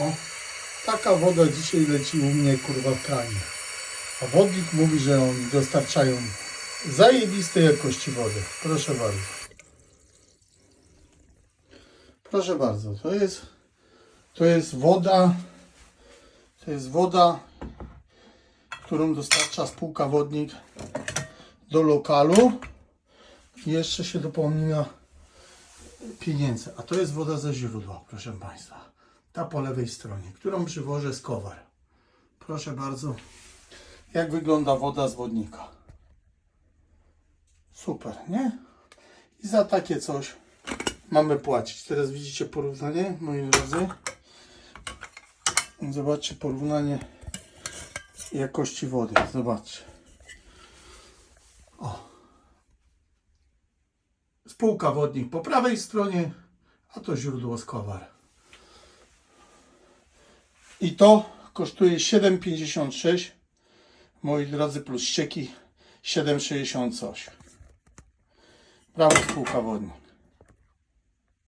O, taka woda dzisiaj leci u mnie kurwa w kranie. A wodnik mówi, że oni dostarczają zajebistej jakości wody. Proszę bardzo. Proszę bardzo, to jest to jest woda to jest woda, którą dostarcza spółka wodnik do lokalu i jeszcze się dopomina pieniędzy. A to jest woda ze źródła, proszę Państwa. Ta po lewej stronie, którą przywożę z Kowar. Proszę bardzo, jak wygląda woda z wodnika. Super, nie? I za takie coś mamy płacić. Teraz widzicie porównanie, moi drodzy. Zobaczcie porównanie jakości wody. Zobaczcie. O. Spółka wodnik po prawej stronie, a to źródło z Kowar. I to kosztuje 7,56 moi drodzy, plus ścieki 7,60 coś. Brawo spółka wodnik.